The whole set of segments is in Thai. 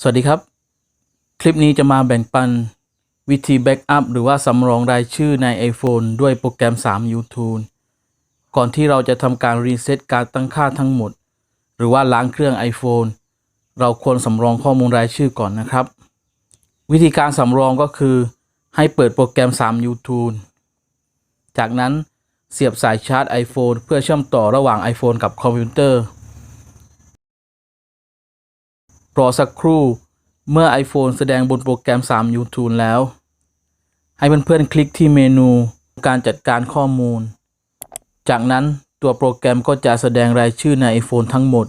สวัสดีครับ คลิปนี้จะมาแบ่งปันวิธีแบ็กอัพหรือว่าสำรองรายชื่อใน iPhone ด้วยโปรแกรม 3 YouTube ก่อนที่เราจะทำการรีเซ็ตการตั้งค่าทั้งหมด หรือว่าล้างเครื่อง iPhone เราควรสำรองข้อมูลรายชื่อก่อนนะครับ วิธีการสำรองก็คือ ให้เปิดโปรแกรม 3 YouTube จากนั้นเสียบสายชาร์จ iPhone เพื่อเชื่อมต่อระหว่าง iPhone กับคอมพิวเตอร์ รอสักครู่ เมื่อ iPhone แสดงบนโปรแกรม 3 YouTube แล้ว ให้เพื่อนๆ คลิกที่เมนูการจัดการข้อมูล จากนั้นตัวโปรแกรมก็จะแสดงรายชื่อใน iPhone ทั้งหมด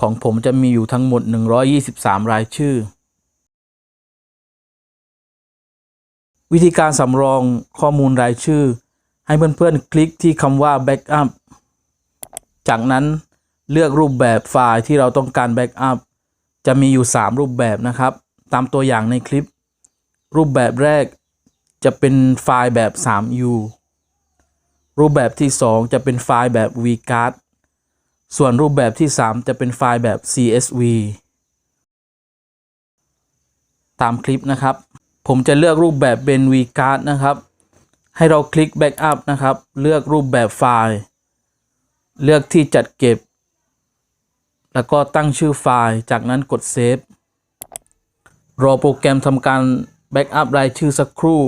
ของผมจะมีอยู่ทั้งหมด 123 รายชื่อ วิธีการสำรองข้อมูลรายชื่อ ให้เพื่อนๆ คลิกที่คำว่า Backup จากนั้นเลือกรูปแบบไฟล์ที่เราต้องการ Backup จะมีอยู่ 3 รูปแบบนะครับ ตามตัวอย่างในคลิป รูปแบบแรกจะเป็นไฟล์แบบ 3U รูปแบบที่ 2 จะเป็นไฟล์แบบ vcard ส่วนรูปแบบที่ 3 จะเป็นไฟล์แบบ csv ตามคลิปนะครับ ผมจะเลือกรูปแบบเป็น vcard นะครับ ให้เราคลิก backup นะครับ เลือกรูปแบบไฟล์ เลือกที่จัดเก็บ แล้วก็ตั้งชื่อไฟล์ จากนั้นกดเซฟ รอโปรแกรมทำการแบ็กอัพรายชื่อสักครู่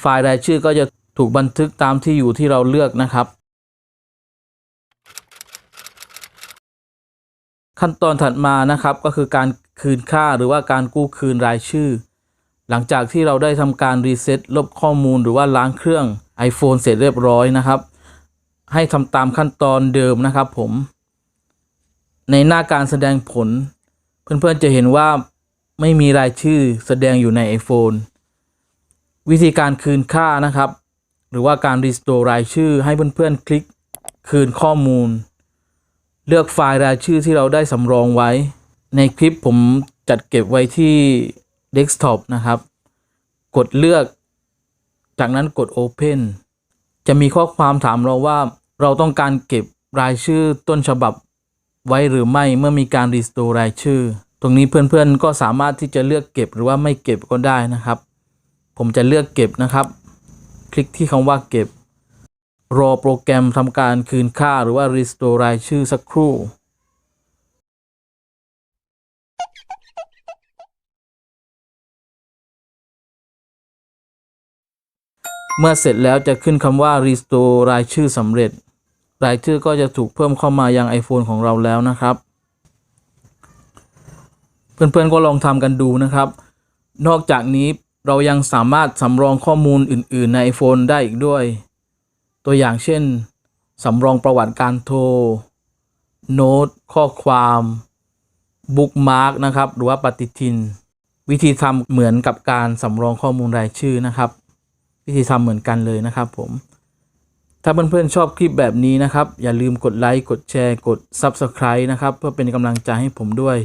ไฟล์รายชื่อก็จะถูกบันทึกตามที่อยู่ที่เราเลือกนะครับ ขั้นตอนถัดมานะครับก็คือการคืนค่าหรือว่าการกู้คืนรายชื่อ หลังจากที่เราได้ทำการรีเซ็ตลบข้อมูลหรือว่าล้างเครื่อง iPhone เสร็จเรียบร้อยนะครับ ให้ทำตามขั้นตอนเดิมนะครับผม ในหน้าการแสดงผล เพื่อนๆจะเห็นว่าไม่มีรายชื่อแสดงอยู่ใน iPhone วิธีการคืนค่านะครับ หรือว่าการ restore รายชื่อให้เพื่อนๆคลิกคืนข้อมูล เลือกไฟล์รายชื่อที่เราได้สำรองไว้ ในคลิปผมจัดเก็บไว้ที่ desktop นะครับ กดเลือก จากนั้นกด open จะมีข้อความถามเราว่าเราต้องการเก็บรายชื่อต้นฉบับ ไว้หรือไม่เมื่อมีการรีสโตรรายชื่อ ตรงนี้เพื่อนๆก็สามารถที่จะเลือกเก็บหรือว่าไม่เก็บก็ได้นะครับ ผมจะเลือกเก็บนะครับ คลิกที่คำว่าเก็บ รอโปรแกรมทำการคืนค่าหรือว่ารีสโตรรายชื่อสักครู่เมื่อเสร็จแล้วจะขึ้นคำว่า restore รายชื่อสำเร็จ รายชื่อก็จะถูกเพิ่มเข้ามายัง iPhone ของเราแล้วนะครับ เพื่อนๆก็ลองทำกันดูนะครับ นอกจากนี้เรายังสามารถสำรองข้อมูลอื่น ๆ ใน iPhone ได้อีกด้วย ตัวอย่างเช่นสำรองประวัติการโทร โน้ต ข้อความบุ๊กมาร์กนะครับ หรือว่าปฏิทิน วิธีทำเหมือนกับการสำรองข้อมูลรายชื่อนะครับ วิธีทำเหมือนกันเลยนะครับผม ถ้าเพื่อนๆชอบคลิปแบบนี้นะครับ อย่าลืมกดไลค์กดแชร์กด Subscribe นะครับ เพื่อเป็นกำลังใจให้ผมด้วย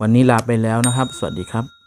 วันนี้ลาไปแล้วนะครับ สวัสดีครับ